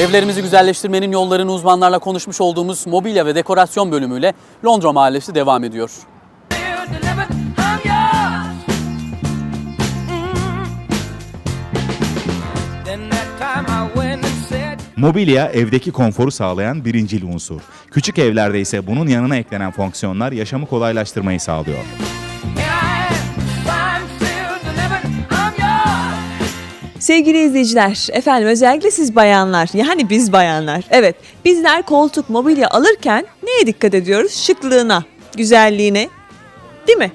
Evlerimizi güzelleştirmenin yollarını uzmanlarla konuşmuş olduğumuz mobilya ve dekorasyon bölümüyle Londra Mahallesi devam ediyor. Mobilya evdeki konforu sağlayan birincil unsur. Küçük evlerde ise bunun yanına eklenen fonksiyonlar yaşamı kolaylaştırmayı sağlıyor. Sevgili izleyiciler, efendim özellikle siz bayanlar, yani biz bayanlar. Evet, bizler koltuk, mobilya alırken neye dikkat ediyoruz? Şıklığına, güzelliğine, değil mi?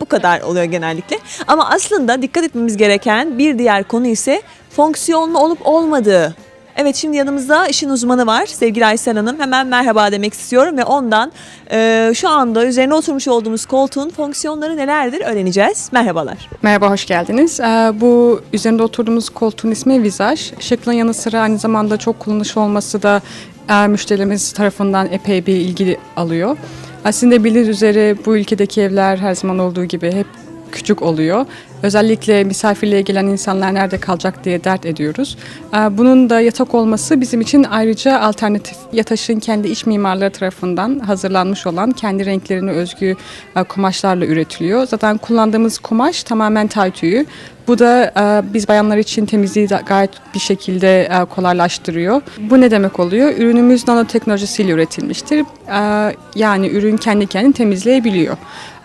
Bu kadar oluyor genellikle. Ama aslında dikkat etmemiz gereken bir diğer konu ise fonksiyonlu olup olmadığı. Evet şimdi yanımızda işin uzmanı var sevgili Aysel Hanım. Hemen merhaba demek istiyorum ve ondan e, şu anda üzerine oturmuş olduğumuz koltuğun fonksiyonları nelerdir öğreneceğiz. Merhabalar. Merhaba, hoş geldiniz. Ee, Bu üzerinde oturduğumuz koltuğun ismi Visaj. Şıklığın yanı sıra aynı zamanda çok kullanışlı olması da e, müşterimiz tarafından epey bir ilgi alıyor. Aslında bildiğiniz üzere bu ülkedeki evler her zaman olduğu gibi hep küçük oluyor. Özellikle misafirliğe gelen insanlar nerede kalacak diye dert ediyoruz. Ee, Bunun da yatak olması bizim için ayrıca alternatif. Yataş'ın kendi iç mimarları tarafından hazırlanmış olan kendi renklerine özgü e, kumaşlarla üretiliyor. Zaten kullandığımız kumaş tamamen tay tüyü. Bu da e, biz bayanlar için temizliği de gayet bir şekilde e, kolaylaştırıyor. Bu ne demek oluyor? Ürünümüz nanoteknolojisiyle üretilmiştir. E, yani ürün kendi kendini temizleyebiliyor.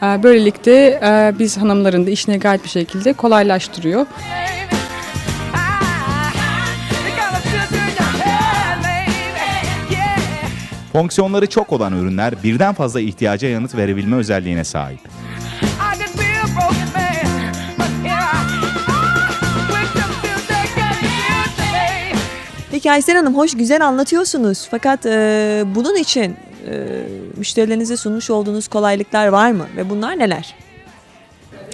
E, böylelikle e, biz hanımların da işini gayet bir şekilde kolaylaştırıyor. Fonksiyonları çok olan ürünler birden fazla ihtiyaca yanıt verebilme özelliğine sahip. Peki Aysel Hanım hoş güzel anlatıyorsunuz. Fakat e, bunun için e, müşterilerinize sunmuş olduğunuz kolaylıklar var mı? Ve bunlar neler?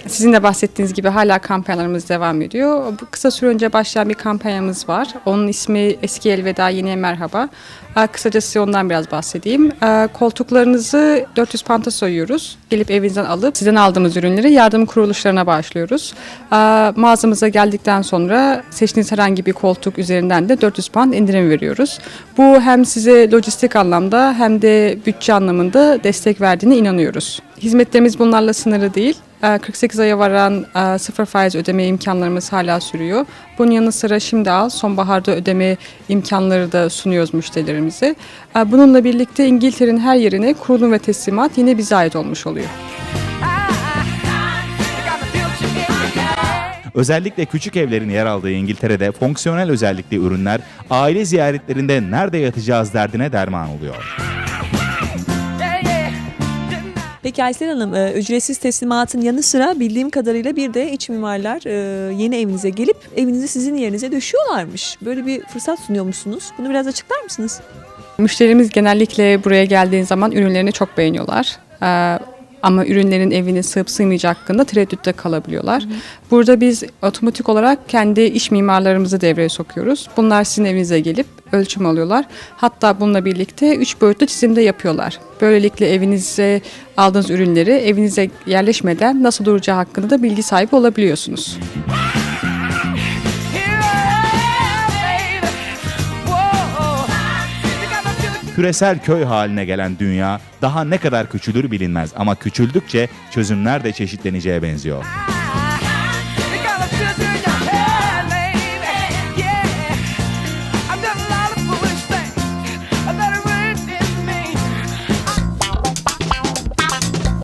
Sizin de bahsettiğiniz gibi hala kampanyalarımız devam ediyor. Bu kısa süre önce başlayan bir kampanyamız var. Onun ismi Eski Elveda Yeniye Merhaba. Ee, Kısacası ondan biraz bahsedeyim. Koltuklarınızı 400 panta soyuyoruz. Gelip evinizden alıp sizden aldığımız ürünleri yardım kuruluşlarına bağışlıyoruz. Mağazamıza geldikten sonra seçtiğiniz herhangi bir koltuk üzerinden de 400 pound indirim veriyoruz. Bu hem size lojistik anlamda hem de bütçe anlamında destek verdiğine inanıyoruz. Hizmetlerimiz bunlarla sınırlı değil. Ee, 48 aya varan e, sıfır faiz ödeme imkanlarımız hala sürüyor. Bunun yanı sıra şimdi al sonbaharda ödeme imkanları da sunuyoruz müşterilerimize. Ee, Bununla birlikte İngiltere'nin her yerine kurulum ve teslimat yine bize ait olmuş oluyor. Özellikle küçük evlerin yer aldığı İngiltere'de fonksiyonel özellikli ürünler aile ziyaretlerinde nerede yatacağız derdine derman oluyor. Peki Aysel Hanım e, ücretsiz teslimatın yanı sıra bildiğim kadarıyla bir de iç mimarlar e, yeni evinize gelip evinizi sizin yerinize döşüyorlarmış. Böyle bir fırsat sunuyormuşsunuz. Bunu biraz açıklar mısınız? Müşterimiz genellikle buraya geldiğin zaman ürünlerini çok beğeniyorlar. Ee, ama ürünlerin evine sığıp sığmayacak hakkında tereddütte kalabiliyorlar. Burada biz otomatik olarak kendi iş mimarlarımızı devreye sokuyoruz. Bunlar sizin evinize gelip ölçüm alıyorlar. Hatta bununla birlikte üç boyutlu çizimde yapıyorlar. Böylelikle evinize aldığınız ürünleri evinize yerleşmeden nasıl duracağı hakkında da bilgi sahibi olabiliyorsunuz. Here Küresel köy haline gelen dünya daha ne kadar küçülür bilinmez ama küçüldükçe çözümler de çeşitleneceğe benziyor.